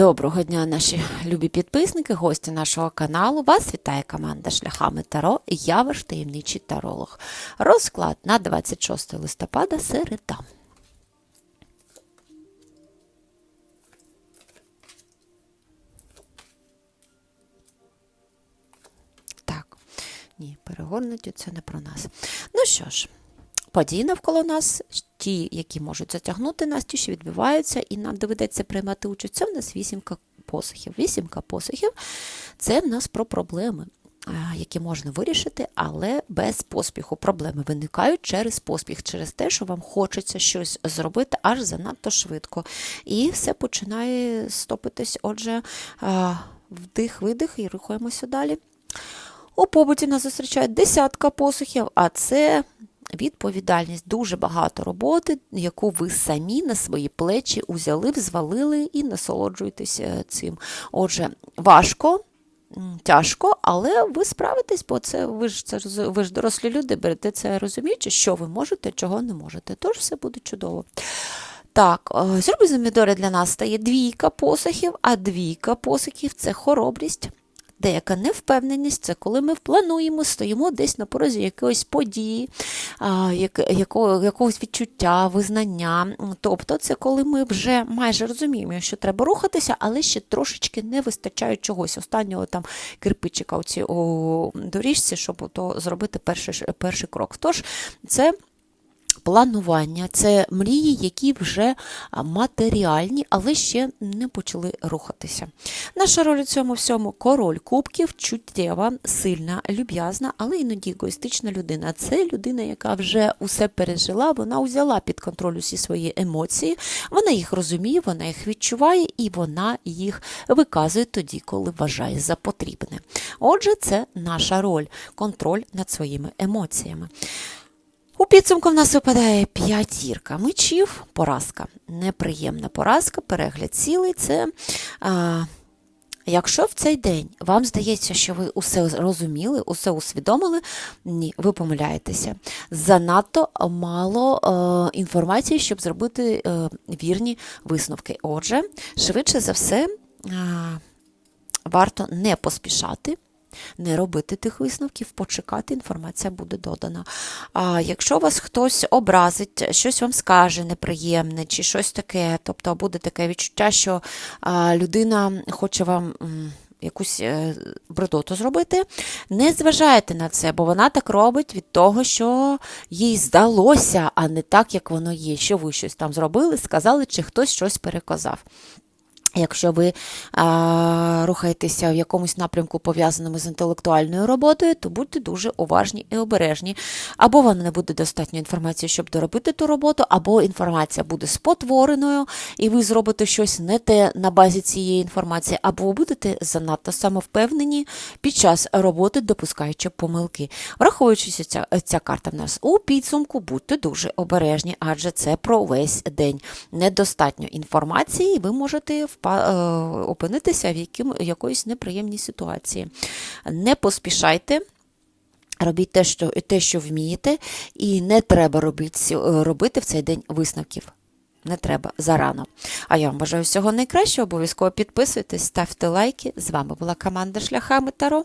Доброго дня, наші любі підписники, гості нашого каналу. Вас вітає команда Шляхами Таро і я ваш таємничий таролог. Розклад на 26 листопада середа. Так, ні, перегорнуті це не про нас. Ну що ж. Події навколо нас, ті, які можуть затягнути нас, ті, що відбуваються, і нам доведеться приймати участь. Це в нас вісімка посухів. Вісімка посухів це в нас про проблеми, які можна вирішити, але без поспіху. Проблеми виникають через поспіх, через те, що вам хочеться щось зробити аж занадто швидко. І все починає стопитись. Отже, вдих-видих і рухаємося далі. У побуті нас зустрічає десятка посухів, а це відповідальність, дуже багато роботи, яку ви самі на свої плечі узяли, взвалили і насолоджуєтеся цим. Отже, важко. Тяжко, але ви справитесь, бо це ви ж це ви ж дорослі люди, берете це розуміючи, що ви можете, чого не можете. Тож все буде чудово. Так, зроби замідори для нас стає двійка посохів, а двійка посохів це хоробрість. Деяка невпевненість це коли ми плануємо, стоїмо десь на порозі якоїсь події, якого, якогось відчуття, визнання. Тобто, це коли ми вже майже розуміємо, що треба рухатися, але ще трошечки не вистачає чогось. Останнього там кирпичика у цій доріжці, щоб то зробити перший, перший крок. Тож, це. Планування це мрії, які вже матеріальні, але ще не почали рухатися. Наша роль у цьому всьому король кубків, чуттєва, сильна, люб'язна, але іноді егоїстична людина. Це людина, яка вже усе пережила, вона взяла під контроль усі свої емоції, вона їх розуміє, вона їх відчуває і вона їх виказує тоді, коли вважає за потрібне. Отже, це наша роль контроль над своїми емоціями. Підсумку в нас випадає п'ятірка мечів, поразка. Неприємна поразка, перегляд цілий це. А, Якщо в цей день вам здається, що ви усе розуміли, усе усвідомили, ні, ви помиляєтеся. Занадто мало е, інформації, щоб зробити е, вірні висновки. Отже, швидше за все, е, варто не поспішати не робити тих висновків, почекати, інформація буде додана. А Якщо вас хтось образить, щось вам скаже неприємне, чи щось таке, тобто буде таке відчуття, що людина хоче вам. Якусь е, бредоту зробити, не зважайте на це, бо вона так робить від того, що їй здалося, а не так, як воно є, що ви щось там зробили, сказали, чи хтось щось переказав. Якщо ви а, рухаєтеся в якомусь напрямку, пов'язаному з інтелектуальною роботою, то будьте дуже уважні і обережні. Або вам не буде достатньо інформації, щоб доробити ту роботу, або інформація буде спотвореною, і ви зробите щось не те на базі цієї інформації, або будете занадто самовпевнені під час роботи, допускаючи помилки. Враховуючи ця, ця карта в нас у підсумку, будьте дуже обережні, адже це про весь день. Недостатньо інформації, і ви можете в опинитися в яким, якоїсь неприємній ситуації. Не поспішайте. Робіть те, що те, що вмієте, і не треба робити, робити в цей день висновків. Не треба зарано. А я вам бажаю всього найкращого. Обов'язково підписуйтесь, ставте лайки. З вами була команда Шляхами Таро.